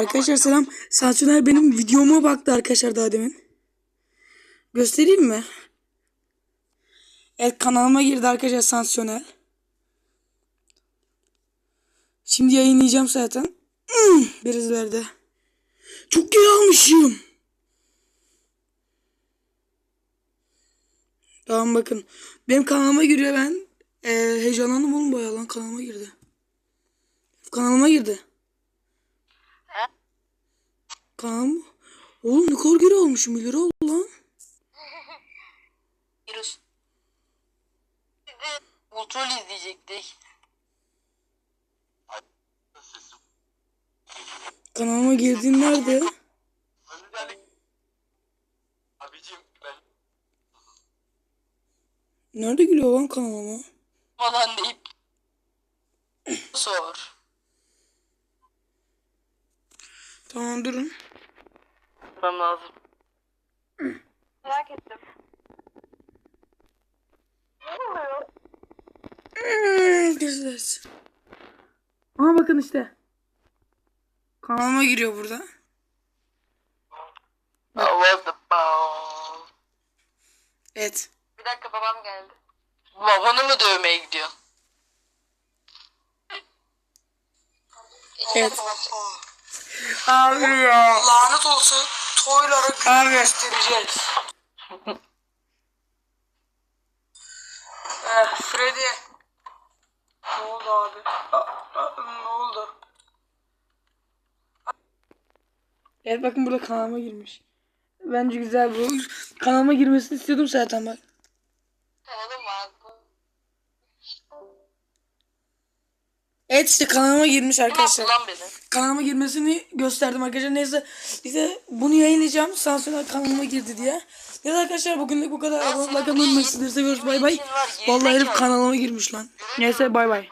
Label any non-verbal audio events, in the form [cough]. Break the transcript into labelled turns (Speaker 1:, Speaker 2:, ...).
Speaker 1: Arkadaşlar selam. Sansüner benim videoma baktı arkadaşlar daha demin. Göstereyim mi? Evet kanalıma girdi arkadaşlar Sansiyonel. Şimdi yayınlayacağım zaten. Hmm, Biraz verdi. Çok geri almışım. Tamam bakın. Benim kanalıma giriyor ben. Ee, heyecanlandım oğlum bayağı lan kanalıma girdi. Kanalıma girdi. Kanalım. Oğlum ne kadar geri almışım 1 lira oldu lan. [laughs]
Speaker 2: Virüs. Bir de kontrol izleyecektik.
Speaker 1: Kanalıma girdiğin nerede?
Speaker 3: Abicim ben
Speaker 1: Nerede gülüyor lan kanalıma?
Speaker 2: Falan deyip sor.
Speaker 1: Tamam durun.
Speaker 2: Ben lazım.
Speaker 4: Merak ettim. Ne oluyor?
Speaker 1: Aha bakın işte. Kanalıma giriyor burada. Evet.
Speaker 4: Bir dakika babam geldi.
Speaker 2: Babanı mı dövmeye gidiyor?
Speaker 1: Evet. Abi ya.
Speaker 2: Lanet olsun. Toylara
Speaker 1: Abi.
Speaker 2: göstereceğiz. [laughs]
Speaker 1: Eh, Freddy. Ne oldu abi? ne oldu? Evet bakın burada kanalıma girmiş. Bence güzel bu. Kanalıma girmesini istiyordum zaten bak. Evet işte kanalıma girmiş arkadaşlar.
Speaker 2: Lan beni.
Speaker 1: Kanalıma girmesini gösterdim arkadaşlar. Neyse işte bunu yayınlayacağım. Sansürler kanalıma girdi diye. Neyse arkadaşlar bugünlük bu kadar. Abone olmayı, like atmayı unutmayın. Sizleri seviyoruz. Bay bay. Vallahi herif kanalıma girmiş lan. Neyse bay bay.